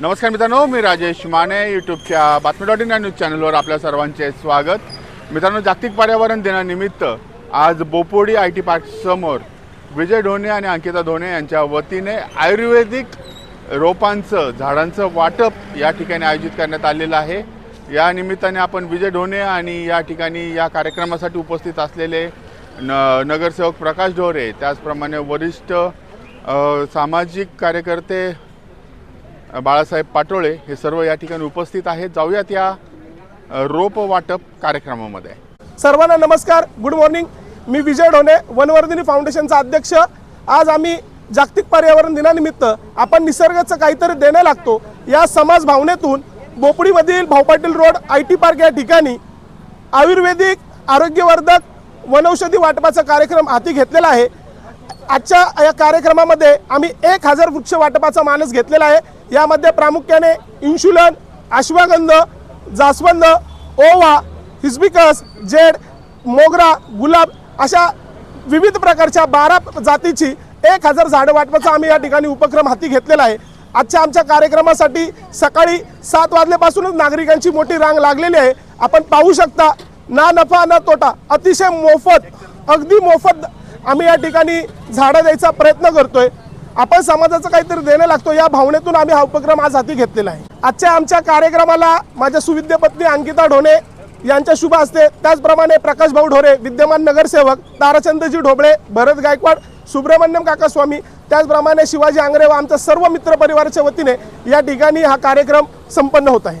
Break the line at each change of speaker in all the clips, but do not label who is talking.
नमस्कार मित्रांनो मी राजेश माने यूट्यूबच्या बातमी डॉट इन या न्यूज चॅनलवर आपल्या सर्वांचे स्वागत. मित्रांनो जागतिक पर्यावरण दिनानिमित्त आज बोपोडी आय टी पार्कसमोर विजय ढोणे आणि अंकिता ढोणे यांच्या वतीने आयुर्वेदिक रोपांचं झाडांचं वाटप या ठिकाणी आयोजित करण्यात आलेलं आहे. या निमित्ताने आपण विजय ढोणे आणि या ठिकाणी या कार्यक्रमासाठी उपस्थित असलेले न नगरसेवक प्रकाश ढोरे त्याचप्रमाणे वरिष्ठ सामाजिक कार्यकर्ते बाळासाहेब पाटोळे हे सर्व या ठिकाणी उपस्थित आहेत. जाऊयात या रोप वाटप कार्यक्रमामध्ये.
सर्वांना नमस्कार गुड मॉर्निंग. मी विजय ढोणे वनवर्धिनी फाउंडेशनचा अध्यक्ष. आज आम्ही जागतिक पर्यावरण दिनानिमित्त आपण निसर्गाचं काहीतरी देणं लागतो. या समाज भावनेतून बोपडीमधील Bhau Patil road I T park या ठिकाणी आयुर्वेदिक आरोग्यवर्धक वनौषधी वाटपाचा कार्यक्रम हाती घेतलेला आहे. आजच्या या कार्यक्रमामध्ये आम्ही एक हजार वृक्ष वाटपाचा मानस घेतलेला आहे. यामध्ये प्रामुख्याने इन्शुलन अश्वगंध जास्वंद ओवा हिस्बिकस जेड मोगरा गुलाब अशा विविध प्रकारच्या बारा जातीची एक हजार झाडं वाटपाचा आम्ही या ठिकाणी उपक्रम हाती घेतलेला आहे. आजच्या आमच्या कार्यक्रमासाठी सकाळी सात वाजल्यापासूनच नागरिकांची मोठी रांग लागलेली आहे. आपण पाहू शकता ना नफा ना तोटा अतिशय मोफत अगदी मोफत आम्ही या ठिकाणी झाडं द्यायचा प्रयत्न करतोय. आपण समाजाचं काहीतरी देणं लागतो या भावनेतून आम्ही हा उपक्रम आज हाती घेतलेला आहे. आजच्या आमच्या कार्यक्रमाला माझ्या सुविद्य पत्नी अंकिता ढोणे यांच्या शुभ असते त्याचप्रमाणे प्रकाश भाऊ ढोरे विद्यमान नगरसेवक ताराचंदजी ढोबळे भरत गायकवाड सुब्रमण्यम काकास्वामी त्याचप्रमाणे शिवाजी आंगरे व आमच्या सर्व मित्र परिवाराच्या वतीने या ठिकाणी हा कार्यक्रम संपन्न होत आहे.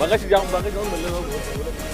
मगाशी जाऊन मगाशी जाऊन म्हणलं
हो, हो, हो.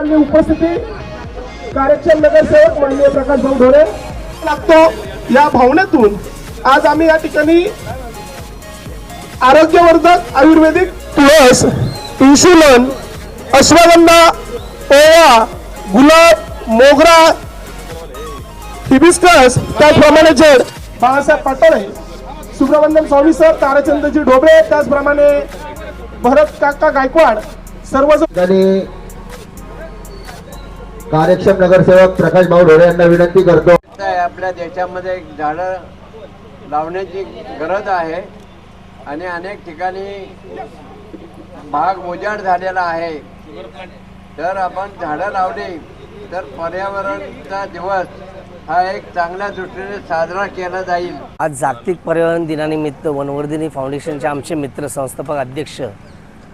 माननीय उपस्थिती कार्यक्षम नगरसेवक माननीय प्रकाश भाऊ ढोरे लागतो या भावनेतून आज आम्ही या ठिकाणी आरोग्यवर्धक आयुर्वेदिक तुळस इन्शुलन अश्वगंधा ओवा गुलाब मोगरा हिबिस्कस त्याचप्रमाणे जेड बाळासाहेब पाटोळे सुब्रमण्यम स्वामी सर ताराचंद्रजी ढोबळे त्याचप्रमाणे भरत काका गायकवाड सर्वजण
कार्यक्षम नगरसेवक प्रकाश भाऊ ढोळे यांना विनंती करतो.
आहे आपल्या देशामध्ये एक झाडं लावण्याची गरज आहे आणि अनेक ठिकाणी भाग उजाड झालेला आहे. तर आपण झाडं लावली तर पर्यावरणचा दिवस हा एक चांगल्या दृष्टीने साजरा केला जाईल.
आज जागतिक पर्यावरण दिनानिमित्त वनवर्धिनी फाउंडेशनचे आमचे मित्र संस्थापक अध्यक्ष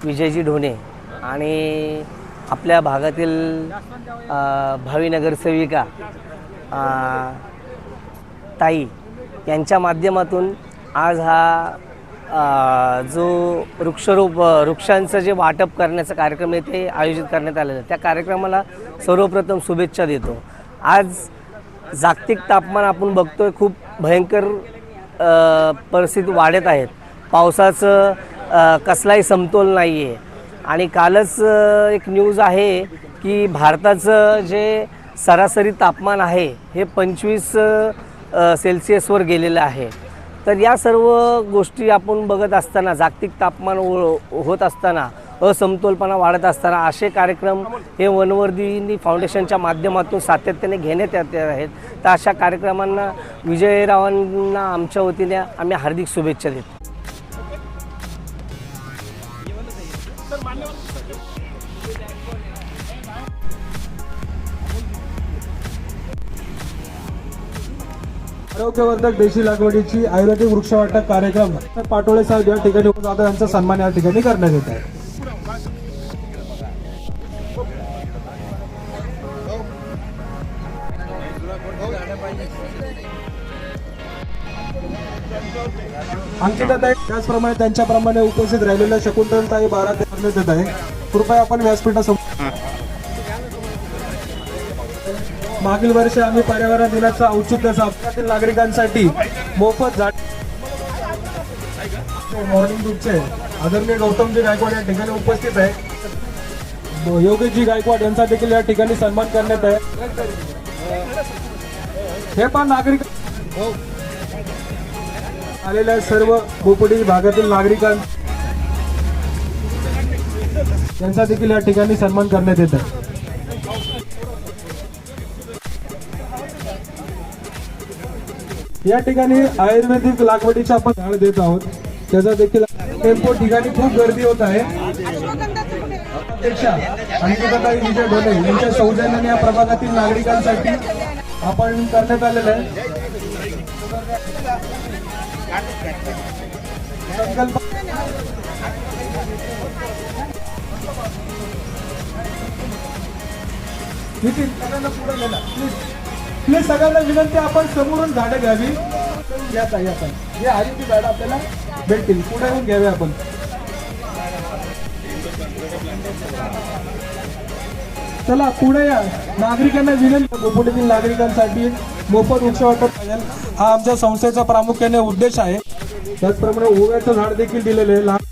विजयजी ढोणे आणि आपल्या भागातील भावी नगरसेविका ताई यांच्या माध्यमातून आज हा जो वृक्षरोप वृक्षांचं जे वाटप करण्याचा कार्यक्रम आहे ते आयोजित करण्यात आलेलं आहे. त्या कार्यक्रमाला सर्वप्रथम शुभेच्छा देतो. आज जागतिक तापमान आपण बघतोय खूप भयंकर परिस्थिती वाढत आहेत. पावसाचं कसलाही समतोल नाही आहे आणि कालच एक न्यूज आहे की भारताचं जे सरासरी तापमान आहे हे पंचवीस सेल्सिअसवर गेलेलं आहे. तर या सर्व गोष्टी आपण बघत असताना जागतिक तापमान होत असताना असमतोलपणा वाढत असताना असे कार्यक्रम हे वनवर्धिनी फाउंडेशनच्या माध्यमातून सातत्याने घेण्यात येत आहेत. तर अशा कार्यक्रमांना विजयरावांना आमच्या वतीने आम्ही हार्दिक शुभेच्छा देतो.
आरोग्यवर्धक देशी लागवडीची आयुर्वेदिक वृक्षवाटप कार्यक्रम पाटोळे साहेब या ठिकाणी उपस्थित यांचा सन्मान या ठिकाणी करण्यात येत आहे. अंकिताताई त्याचप्रमाणे त्यांच्याप्रमाणे उपस्थित राहिलेल्या शकुंतलताई बारा ते करण्यात येत आहे. कृपया आपण व्यासपीठासमोर मागील वर्षी आम्ही पर्यावरण दिनाचा औचित्य अपघातील नागरिकांसाठी मोफत झाड मॉर्निंग ग्रुपचे आदरणीय गौतमजी गायकवाड या ठिकाणी उपस्थित आहे. योगेशजी गायकवाड यांचा देखील या ठिकाणी सन्मान करण्यात आहे. हे पण नागरिक आलेल्या सर्व बोपडी भागातील नागरिकां यांचा देखील या ठिकाणी सन्मान करण्यात येत आहे. या ठिकाणी आयुर्वेदिक लागवडीची आपण झाड देत आहोत. त्याचा देखील टेम्पो ठिकाणी खूप गर्दी होत आहे. आणि अंकिताताई विजय ढोले यांच्या सौजन्याने या प्रभागातील नागरिकांसाठी आपण करण्यात आलेलं आहे. संकल्प नितीन सगळ्यांना पुढे गेला प्लीज. आपल्या सगळ्यांना विनंती आपण समोरून झाडं घ्यावी. या ताई आपण हे आहे ती झाडं आपल्याला भेटतील. पुढे येऊन घ्यावी आपण. चला पुढे या. नागरिकांना विनंती बोपोडीतील नागरिकांसाठी मोफत वृक्ष वाटप हा आमच्या संस्थेचा प्रामुख्याने उद्देश आहे. त्याचप्रमाणे ओव्याचं झाड देखील दिलेलं आहे. लहान